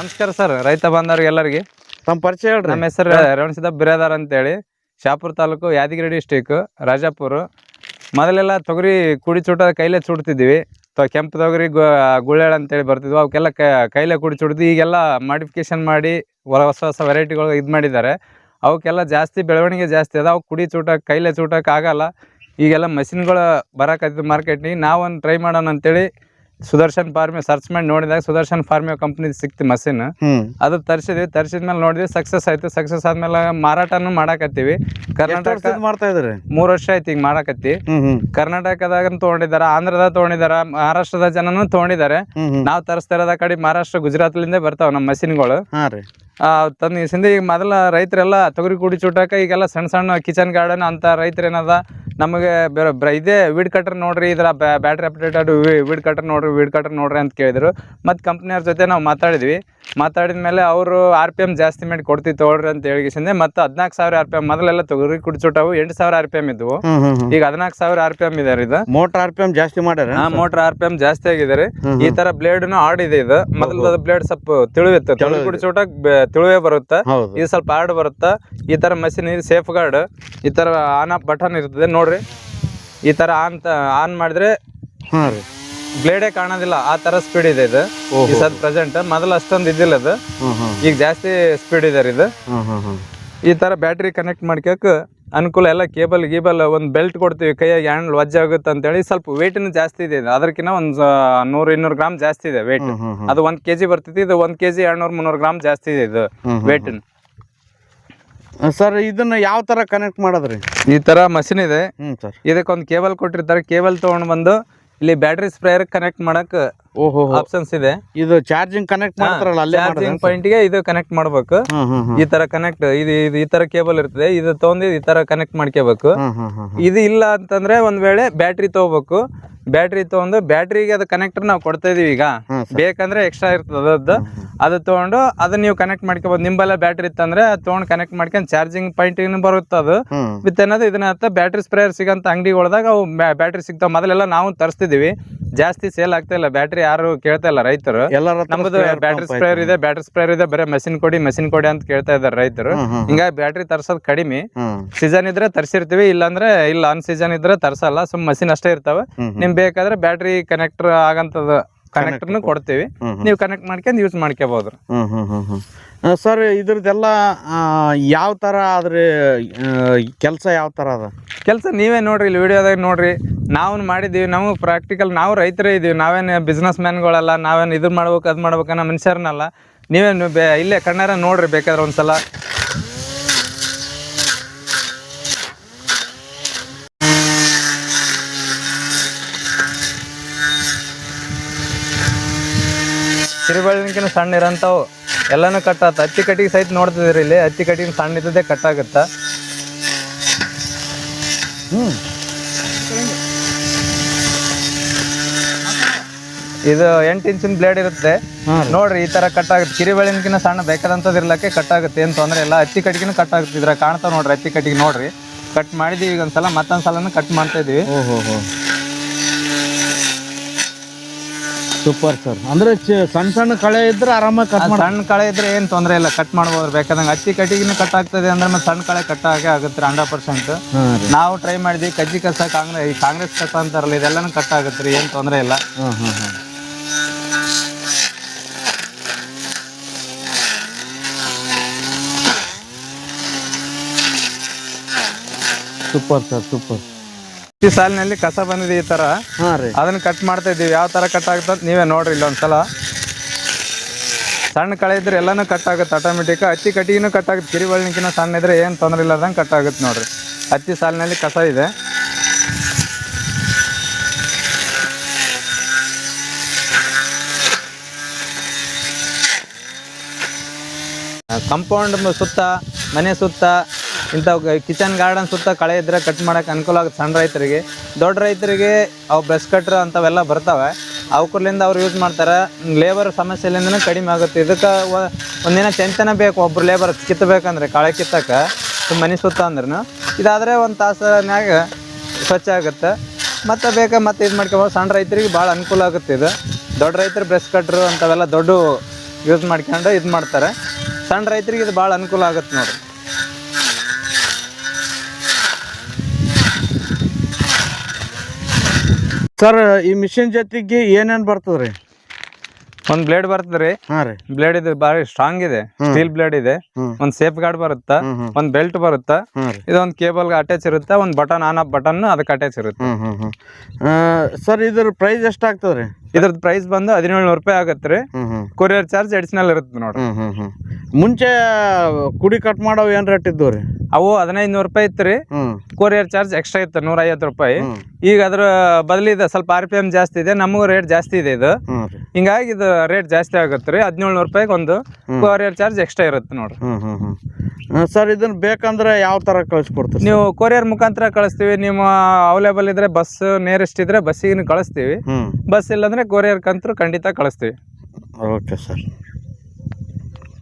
ನಮಸ್ಕಾರ ಸರ್ ರೈತ ಬಾಂಧವ್ರಿಗೆ ಎಲ್ಲರಿಗೆ. ತಮ್ಮ ಪರಿಚಯ ಹೇಳ್ರಿ. ನಮ್ಮ ಹೆಸರು ರೇವಣಸಿದ್ದ ಬಿರಾದಾರ್ ಅಂತೇಳಿ. ಶಾಪುರ ತಾಲೂಕು ಯಾದಗಿರಿ ಡಿಸ್ಟಿಕ್ ರಾಜಾಪುರ. ಮೊದಲೆಲ್ಲ ತೊಗರಿ ಕುಡಿ ಚೂಟ ಕೈಲೇ ಚೂಡ್ತಿದ್ವಿ. ತ ಕೆಂಪು ತೊಗರಿ ಗುಳ್ಳೆಳ ಅಂತೇಳಿ ಬರ್ತಿದ್ವು. ಅವಕ್ಕೆಲ್ಲ ಕೈಲೇ ಕುಡಿ ಚುಡ್ದು ಈಗೆಲ್ಲ ಮಾಡಿಫಿಕೇಶನ್ ಮಾಡಿ ಹೊಸ ಹೊಸ ವೆರೈಟಿಗಳು ಇದು ಮಾಡಿದ್ದಾರೆ. ಅವಕ್ಕೆಲ್ಲ ಜಾಸ್ತಿ ಬೆಳವಣಿಗೆ ಜಾಸ್ತಿ ಅದ. ಅವು ಕುಡಿ ಚೂಟಕ್ಕೆ ಕೈಲೇ ಚೂಟಕ್ಕೆ ಆಗಲ್ಲ. ಈಗೆಲ್ಲ ಮಷಿನ್ಗಳು ಬರೋಕತ್ತಿದ್ದು ಮಾರ್ಕೆಟ್ನಿಗೆ. ನಾವೊಂದು ಟ್ರೈ ಮಾಡೋಣ ಅಂತೇಳಿ ಸುದರ್ಶನ್ ಫಾರ್ಮ್ ಸರ್ಚ್ ಮಾಡಿ ನೋಡಿದಾಗ ಸುದರ್ಶನ್ ಫಾರ್ಮಿ ಕಂಪನಿ ಸಿಕ್ತಿ ಮಷಿನ್ ಹ್ಮ್. ಅದು ತರಿಸಿದ್ವಿ ಮೇಲೆ ನೋಡಿದ್ವಿ ಸಕ್ಸಸ್ ಆಯ್ತು. ಸಕ್ಸಸ್ ಆದ್ಮೇಲೆ ಮಾರಾಟನು ಮಾಡಾಕತ್ತೀವಿ. ಕರ್ನಾಟಕ ಮಾಡ್ತಾ ಇದ್ರಿ ಮೂರು ವರ್ಷ ಆಯ್ತು ಈಗ ಮಾಡಾಕತ್ತಿ. ಕರ್ನಾಟಕದಾಗ ತಗೊಂಡಿದಾರ ಆಂಧ್ರದ ತಗೊಂಡಿದಾರ ಮಹಾರಾಷ್ಟ್ರದ ಜನನು ತಗೊಂಡಿದ್ದಾರೆ. ನಾವ್ ತರಿಸ್ತಾ ಇರೋದ ಕಡೆ ಮಹಾರಾಷ್ಟ್ರ ಗುಜರಾತ್ಲಿಂದ ಬರ್ತಾವ ನಮ್ಮ ಮಷಿನ್ಗಳು ತಂದ ಈಗ ಮೊದಲ ರೈತರೆಲ್ಲ ತೊಗರಿ ಕುಡಿ ಚುಟ್ಟಾಕ ಈಗೆಲ್ಲ ಸಣ್ಣ ಸಣ್ಣ ಕಿಚನ್ ಗಾರ್ಡನ್ ಅಂತ ರೈತರೇನದ ಏನದ ನಮಗೆ ಬೇರೆ ಇದೇ ವೀಡ್ ಕಟರ್ ನೋಡ್ರಿ, ಇದರ ಬ್ಯಾಟ್ರಿ ಅಪ್ಡೇಟೆಡ್ ವೀಡ್ ಕಟರ್ ನೋಡ್ರಿ ವೀಡ್ ಕಟರ್ ನೋಡ್ರಿ ಅಂತ ಕೇಳಿದ್ರು. ಮತ್ತು ಕಂಪ್ನಿಯವ್ರ ಜೊತೆ ನಾವು ಮಾತಾಡಿದ್ವಿ. ಮಾತಾಡಿದ ಮೇಲೆ ಅವರು ಆರ್ ಪಿ ಎಂ ಜಾಸ್ತಿ ಮಾಡಿ ಕೊಡ್ತಿ ತೊಗೊಳ್ರಿ ಅಂತ ಹೇಳಿಗಿಸಿಂದೆ ಮತ್ತೆ ಹದಿನಾಲ್ಕು ಸಾವಿರ ಆರ್ ಪಿ ಎಂ ಮೊದಲೆಲ್ಲ ತೊಗರಿ ಕುಡಿ ಚೂಟವು ಎಂಟು ಸಾವಿರ ಆರ್ ಪಿ ಎಂ ಇದ್ವು. ಈಗ ಹದಿನಾಲ್ಕು ಸಾವಿರ ಆರ್ ಪಿ ಎಂ ಇದೆ ಇದು. ಮೋಟರ್ ಆರ್ ಪಿ ಎಂ ಜಾಸ್ತಿ ಮಾಡ್ಯಾರ ಆ ಮೋಟರ್ ಆರ್ ಪಿ ಎಂ ಜಾಸ್ತಿ ಆಗಿದೆ ಈ ತರ ಬ್ಲೇಡ್ನು ಆಡ್ ಇದೆ ಇದು. ಮೊದಲ ಬ್ಲೇಡ್ ಸ್ವಲ್ಪ ತಿಳಿಯುತ್ತೆ ತೊಗರಿ ಕುಡಿ ತಿಳುವೆ ಬರುತ್ತೆ. ಇದು ಸ್ವಲ್ಪ ಹಾರ್ಡ್ ಬರುತ್ತೆ. ಈ ತರ ಮಷಿನ್ ಇದು ಸೇಫ್ ಗಾರ್ಡ್ ಈ ತರ ಆನ್ ಆಫ್ ಬಟನ್ ಇರ್ತದೆ. ನೋಡ್ರಿ. ಈ ತರ ಆನ್ ಆನ್ ಮಾಡಿದ್ರೆ ಹಾ ರೀ. ಬ್ಲೇಡೇ ಕಾಣೋದಿಲ್ಲ ಆ ತರ ಸ್ಪೀಡ್ ಇದೆ ಇದು. ಈ ಸದ್ ಪ್ರೆಸೆಂಟ್ ಮೊದಲು ಅಷ್ಟೊಂದು ಇದ್ದಿಲ್ಲ ಅದು ಈಗ ಜಾಸ್ತಿ ಸ್ಪೀಡ್ ಇದೆ ರೀ ಇದು ಈ ತರ ಬ್ಯಾಟ್ರಿ ಕನೆಕ್ಟ್ ಮಾಡ್ಕೋಕ್ ಅನುಕೂಲ ಎಲ್ಲ ಕೇಬಲ್ ಗೀಬಲ್ ಒಂದು ಬೆಲ್ಟ್ ಕೊಡ್ತೀವಿ ಕೈಯಾಗಿ ಹ್ಯಾಂಡ್ ವಜ್ಜ ಆಗುತ್ತೆ ಅಂತೇಳಿ ಸ್ವಲ್ಪ ವೇಟ್ ಜಾಸ್ತಿ ಇದೆ ಅದಕ್ಕಿಂತ ಒಂದು ನೂರು ಇನ್ನೂರು ಗ್ರಾಮ್ ಜಾಸ್ತಿ ಇದೆ ವೇಟ್ ಅದು ಒಂದು ಕೆಜಿ ಬರ್ತೈತಿ ಇದು ಒಂದು ಕೆಜಿ ಎರಡ್ನೂರು ಮುನ್ನೂರು ಗ್ರಾಮ್ ಜಾಸ್ತಿ ಇದೆ ಇದು ವೇಟ್ ಸರ್ ಇದನ್ನ ಯಾವ ತರ ಕನೆಕ್ಟ್ ಮಾಡೋದ್ರಿ? ಈ ತರ ಮಷಿನ್ ಇದೆ. ಇದಕ್ಕೊಂದು ಕೇಬಲ್ ಕೊಟ್ಟಿರ್ತಾರೆ ಕೇಬಲ್ ತಗೊಂಡ್ ಬಂದು ಇಲ್ಲಿ ಬ್ಯಾಟ್ರಿ ಸ್ಪ್ರೇಯರ್ ಕನೆಕ್ಟ್ ಮಾಡಕ್ ಓಹೋ ಆಪ್ಷನ್ಸ್ ಇದೆ. ಇದು ಚಾರ್ಜಿಂಗ್ ಕನೆಕ್ಟ್ ಮಾಡ್ತಾರಲ್ಲ ಅಲ್ಲೇ ಚಾರ್ಜಿಂಗ್ ಪಾಯಿಂಟ್ಗೆ ಇದು ಕನೆಕ್ಟ್ ಮಾಡ್ಬೇಕು. ಈ ತರ ಕನೆಕ್ಟ್ ಇದು ಇದು ಈ ತರ ಕೇಬಲ್ ಇರ್ತದೆ ಇದು ತಗೊಂಡು ಈ ತರ ಕನೆಕ್ಟ್ ಮಾಡ್ಕೋಬೇಕು. ಇದು ಇಲ್ಲ ಅಂತಂದ್ರೆ ಒಂದ್ ವೇಳೆ ಬ್ಯಾಟ್ರಿ ತಗೋಬೇಕು. ಬ್ಯಾಟ್ರಿ ತಗೊಂಡು ಬ್ಯಾಟ್ರಿಗೆ ಅದು ಕನೆಕ್ಟರ್ ನಾವು ಕೊಡ್ತಾ ಇದೀವಿ ಈಗ. ಬೇಕಂದ್ರೆ ಎಕ್ಸ್ಟ್ರಾ ಇರ್ತದೆ ಅದು ಅದು ತಗೊಂಡು ಅದನ್ನ ನೀವು ಕನೆಕ್ಟ್ ಮಾಡ್ಕೋಬಹುದು ನಿಂಬಲ್ಲ ಬ್ಯಾಟ್ರಿ ಇತ್ತಂದ್ರೆ ಅದು ತಗೊಂಡು ಕನೆಕ್ಟ್ ಮಾಡ್ಕೊಂಡು ಚಾರ್ಜಿಂಗ್ ಪಾಯಿಂಟ್ ಬರುತ್ತೆ ಅದು. ವಿತ್ ಏನದು ಇದನ್ನ ಬ್ಯಾಟ್ರಿ ಸ್ಪ್ರೇಯರ್ ಸಿಗಂತ ಅಂಗಡಿಗಳದಾಗ ಅವು ಬ್ಯಾಟ್ರಿ ಸಿಗ್ತಾವ. ಮೊದಲೆಲ್ಲ ನಾವು ತರಿಸ್ತಿದೀವಿ ಜಾಸ್ತಿ ಸೇಲ್ ಆಗ್ತಾ ಇಲ್ಲ. ಬ್ಯಾಟ್ರಿ ಯಾರು ಕೇಳ್ತಾ ಇಲ್ಲ ರೈತರು. ನಮ್ದು ನಮ್ಮದು ಬ್ಯಾಟ್ರಿ ಸ್ಪ್ರೇಯರ್ ಇದೆ ಬ್ಯಾಟ್ರಿ ಸ್ಪ್ರೇಯರ್ ಇದೆ ಬರೀ ಮೆಷಿನ್ ಕೊಡಿ ಮೆಷಿನ್ ಕೊಡಿ ಅಂತ ಕೇಳ್ತಾ ಇದಾರೆ ರೈತರು. ಹಿಂಗಾಗಿ ಬ್ಯಾಟ್ರಿ ತರ್ಸೋದು ಕಡಿಮೆ. ಸೀಸನ್ ಇದ್ರೆ ತರ್ಸಿರ್ತೀವಿ ಇಲ್ಲಾಂದ್ರೆ ಇಲ್ಲ ಅನ್ ಸೀಸನ್ ಇದ್ರೆ ತರ್ಸಲ್ಲ ಸುಮ್ ಮಷಿನ್ ಅಷ್ಟೇ ಇರ್ತಾವೆ. ನಿಮ್ ಬೇಕಾದ್ರೆ ಬ್ಯಾಟ್ರಿ ಕನೆಕ್ಟರ್ ಆಗಂತದ ಕನೆಕ್ಟರ್ನು ಕೊಡ್ತೀವಿ. ನೀವು ಕನೆಕ್ಟ್ ಮಾಡ್ಕೊಂಡು ಯೂಸ್ ಮಾಡ್ಕೋಬಹುದು ಸರ್ ಇದ್ರದ್ದೆಲ್ಲ ಯಾವ ತರ ಆದ್ರೆ ಕೆಲಸ ಯಾವ ತರ ಅದ? ಕೆಲಸ ನೀವೇ ನೋಡ್ರಿ ಇಲ್ಲಿ ವಿಡಿಯೋದಾಗ ನೋಡ್ರಿ. ನಾವು ಮಾಡಿದ್ದೀವಿ ನಾವು ಪ್ರಾಕ್ಟಿಕಲ್ ನಾವು ರೈತರೇ ಇದೀವಿ. ನಾವೇನು ಬಿಸ್ನೆಸ್ ಮ್ಯಾನ್ಗಳಲ್ಲ ನಾವೇನು ಇದು ಮಾಡ್ಬೇಕು ಅದು ಮಾಡ್ಬೇಕು ಅನ್ನೋ ಮನುಷ್ಯರನ್ನಲ್ಲ. ನೀವೇನು ಬೇ ಇಲ್ಲೇ ಕಣ್ಣಾರ ನೋಡ್ರಿ ಬೇಕಾದ್ರೆ ಒಂದ್ಸಲ. ಕಿರುಬೆಳಕಿನ ಸಣ್ಣ ಇರೋಂಥವು. ಎಲ್ಲನೂ ಆತ. ಹತ್ತಿ ಕಟ್ಟಿಗೆ ಸಹಿತ ನೋಡ್ತಿದ್ದೀರಿ ಇಲ್ಲಿ. ಹತ್ತಿ ಕಟ್ಟಿಗೆ ಸಣ್ಣ ಇದ್ದದೇ ಕಟ್ಟಾಗುತ್ತಾ ಇದು ಎಂಟು ಇಂಚಿನ ಬ್ಲೇಡ್ ಇರುತ್ತೆ. ನೋಡ್ರಿ ಈ ತರ ಕಟ್ ಆಗುತ್ತೆ. ಕಿರಿಬೆಳಿನಕಿನ ಸಣ್ಣ ಬೇಕಾದಂಥದ್ದು ಇರ್ಲಕ್ಕೆ ಕಟ್ ಆಗುತ್ತೆ. ಏನು ತೊಂದರೆ ಇಲ್ಲ. ಹತ್ತಿ ಕಟ್ಟಿಗೆನೂ ಕಟ್ ಆಗುತ್ತೆ. ಇದ್ರ ಕಾಣ್ತಾವ ನೋಡ್ರಿ ಹತ್ತಿ ಕಟ್ಟಿಗೆ. ನೋಡ್ರಿ. ಕಟ್ ಮಾಡಿದೀವಿ ಈಗ ಒಂದ್ಸಲ ಮತ್ತೊಂದ್ ಸಲನು ಕಟ್ ಮಾಡ್ತಾ ಇದೀವಿ ಓಹೋ ಹೋ ಸೂಪರ್ ಸರ್ ಅಂದ್ರೆ ಚ- ಸಣ್ಣ ಸಣ್ಣ ಕಳೆ ಇದ್ರೆ ಆರಾಮಾಗಿ ಕಟ್ ಮಾಡಿ ಸಣ್ಣ ಕಳೆ ಇದ್ರೆ ಏನು ತೊಂದರೆ ಇಲ್ಲ ಕಟ್ ಮಾಡ್ಬೋದು. ಬೇಕಾದಂಗೆ ಹತ್ತಿ ಕಟ್ಟಿಗೆ ಕಟ್ ಆಗ್ತದೆ ಅಂದ್ರೆ ಮತ್ತೆ ಸಣ್ಣ ಕಳೆ ಕಟ್ ಆಗೇ ಆಗುತ್ತೆ ಹಂಡ್ರೆಡ್ ಪರ್ಸೆಂಟ್. ಹಾಂ ರೀ. ನಾವು ಟ್ರೈ ಮಾಡಿದ್ವಿ ಕಜ್ಜಿ ಕಸ ಕಾಂಗ್ರೆಸ್ ಈ ಕಾಂಗ್ರೆಸ್ ಕಸ ಅಂತಾರಲ್ಲ ಇದೆಲ್ಲನೂ ಕಟ್ ಆಗುತ್ತೆ ರೀ ಏನು ತೊಂದರೆ ಇಲ್ಲ. ಹಾಂ ಹಾಂ ಹಾಂ. ಸೂಪರ್ ಸರ್ ಸೂಪರ್ ಈ ಸಾಲಿನಲ್ಲಿ ಕಸ ಬಂದಿದೆ ಈ ತರ. ಹಾಂ ರೀ. ಅದನ್ನ ಕಟ್ ಮಾಡ್ತಾ ಇದೀವಿ ಯಾವ ತರ ಕಟ್ ಆಗುತ್ತೆ ನೀವೇ ನೋಡ್ರಿ ಇಲ್ಲೊಂದ್ಸಲ ಸಣ್ಣ ಕಳೆ ಇದ್ರೆ ಎಲ್ಲಾನು ಕಟ್ ಆಗುತ್ತೆ ಆಟೋಮೆಟಿಕ್ ಹತ್ತಿ ಕಟ್ಟಿಗೆನೂ ಕಟ್ ಆಗುತ್ತೆ. ಕಿರಿಬಳ್ಳಿಕಿನ ಸಣ್ಣ ಇದ್ರೆ ಏನು ತೊಂದರೆ ಇಲ್ಲದಂಗೆ ಕಟ್ ಆಗುತ್ತೆ ನೋಡ್ರಿ. ಹತ್ತಿ ಸಾಲಿನಲ್ಲಿ ಕಸ ಇದೆ. ಕಂಪೌಂಡ್ ಸುತ್ತ ಮನೆ ಸುತ್ತ ಇಂಥ ಕಿಚನ್ ಗಾರ್ಡನ್ ಸುತ್ತ ಕಳೆ ಇದ್ರೆ ಕಟ್ ಮಾಡೋಕೆ ಅನುಕೂಲ ಆಗುತ್ತೆ ಸಣ್ಣ ರೈತರಿಗೆ. ದೊಡ್ಡ ರೈತರಿಗೆ ಅವು ಬ್ರಷ್ ಕಟ್ರ್ ಅಂಥವೆಲ್ಲ ಬರ್ತಾವೆ. ಅವಕ್ರಲಿಂದ ಅವ್ರು ಯೂಸ್ ಮಾಡ್ತಾರೆ. ಲೇಬರ್ ಸಮಸ್ಯೆಲಿಂದನೂ ಕಡಿಮೆ ಆಗುತ್ತೆ. ಇದಕ್ಕೆ ಒಂದಿನ ಚೆಂತನೇ ಬೇಕು, ಒಬ್ರು ಲೇಬರ್ ಕಿತ್ತಬೇಕಂದ್ರೆ ಕಳೆ ಕಿತ್ತಕ್ಕೆ ಮನೆ ಸುತ್ತ ಅಂದ್ರೂ ಇದಾದರೆ ಒಂದು ತಾಸನ್ಯಾಗ ಸ್ವಚ್ಛ ಆಗುತ್ತೆ. ಮತ್ತೆ ಬೇಕಾ ಮತ್ತೆ ಇದು ಮಾಡ್ಕೊಬೋದು ಸಣ್ಣ ರೈತರಿಗೆ ಭಾಳ ಅನುಕೂಲ ಆಗುತ್ತೆ ಇದು. ದೊಡ್ಡ ರೈತರು ಬ್ರೆಸ್ ಕಟ್ರು ಅಂಥವೆಲ್ಲ ದೊಡ್ಡ ಯೂಸ್ ಮಾಡ್ಕೊಂಡು ಇದು ಮಾಡ್ತಾರೆ. ಸಣ್ಣ ರೈತರಿಗೆ ಇದು ಭಾಳ ಅನುಕೂಲ ಆಗುತ್ತೆ ನೋಡ್ರಿ. ಸರ್ ಈ ಮಿಷಿನ್ ಜೊತೆಗೆ ಏನೇನು ಬರ್ತದೆ ರೀ ಒಂದು ಬ್ಲೇಡ್ ಬರ್ತದೆ ರೀ ಹಾಂ ರೀ. ಬ್ಲೇಡ್ ಇದು ಬಾರಿ ಸ್ಟ್ರಾಂಗ್ ಇದೆ. ಸ್ಟೀಲ್ ಬ್ಲೇಡ್ ಇದೆ. ಒಂದ್ ಸೇಫ್ ಗಾರ್ಡ್ ಬರುತ್ತಾ? ಒಂದು ಬೆಲ್ಟ್ ಬರುತ್ತಾ? ಇದೊಂದ್ ಕೇಬಲ್ ಅಟ್ಯಾಚ್ ಇರುತ್ತೆ? ಒಂದು ಬಟನ್ ಆನ್ ಆಫ್ ಬಟನ್ ಅದಕ್ಕೆ ಅಟ್ಯಾಚ್ ಇರುತ್ತೆ. ಸರ್ ಇದ್ರ ಪ್ರೈಸ್ ಎಷ್ಟಾಗ್ತದೆ ರೀ ಇದ್ರದ್ದು ಪ್ರೈಸ್ ಬಂದು ಹದಿನೇಳು ರೂಪಾಯಿ ಆಗತ್ತೆ ರೀ. ಕೊರಿಯರ್ ಚಾರ್ಜ್ ಅಡಿಷನಲ್ ಇರುತ್ತೆ ನೋಡ್ರಿ. ಹ್ಮ್ ಹ್ಮ್ ಹ್ಮ್. ಮುಂಚೆ ಕುಡಿ ಕಟ್ ಮಾಡೋ ಏನ್ ರೇಟ್ ಇದ್ದವು ರೀ ಅವು ಹದಿನೈದು ನೂರು ರೂಪಾಯಿ ಇತ್ತು ರೀ. ಹ್ಮ್. ಕೊರಿಯರ್ ಚಾರ್ಜ್ ಎಕ್ಸ್ಟ್ರಾ ಇತ್ತು ನೂರ ಐವತ್ತು ರೂಪಾಯಿ ಈಗ ಅದ್ರ ಬದಲಿದೆ ಸ್ವಲ್ಪ ಆರ್ ಪಿ ಎಂ ಜಾಸ್ತಿ ಇದೆ ನಮಗೂ ರೇಟ್ ಜಾಸ್ತಿ ಇದೆ ಇದು. ಹ್ಮ್ ರೀ. ಹಿಂಗಾಗಿ ಇದು ರೇಟ್ ಜಾಸ್ತಿ ಆಗುತ್ತೆ ರೀ ಹದಿನೇಳು ನೂರು ರೂಪಾಯಿಗೆ ಒಂದು ಕೊರಿಯರ್ ಚಾರ್ಜ್ ಎಕ್ಸ್ಟ್ರಾ ಇರುತ್ತೆ ನೋಡ್ರಿ. ಹ್ಮ್ ಹ್ಮ್ ಹ್ಮ್. ಸರ್ ಇದನ್ನ ಬೇಕಂದ್ರೆ ಯಾವ ತರ ಕಳಿಸ್ಕೊಡ್ತೀರಿ ನೀವು ಕೊರಿಯರ್ ಮುಖಾಂತರ ಕಳಿಸ್ತೀವಿ ನಿಮ್ಮ ಅವೈಲೇಬಲ್ ಇದ್ರೆ ಬಸ್ ನೇರೆಸ್ಟ್ ಇದ್ರೆ ಬಸ್ಸಿಗೆ ಕಳಿಸ್ತೀವಿ. ಹ್ಮ್. ಬಸ್ ಇಲ್ಲಾಂದ್ರೆ ಕೊರಿಯರ್ ಕಂತರು ಖಂಡಿತ ಕಳಿಸ್ತೀವಿ. Okay sir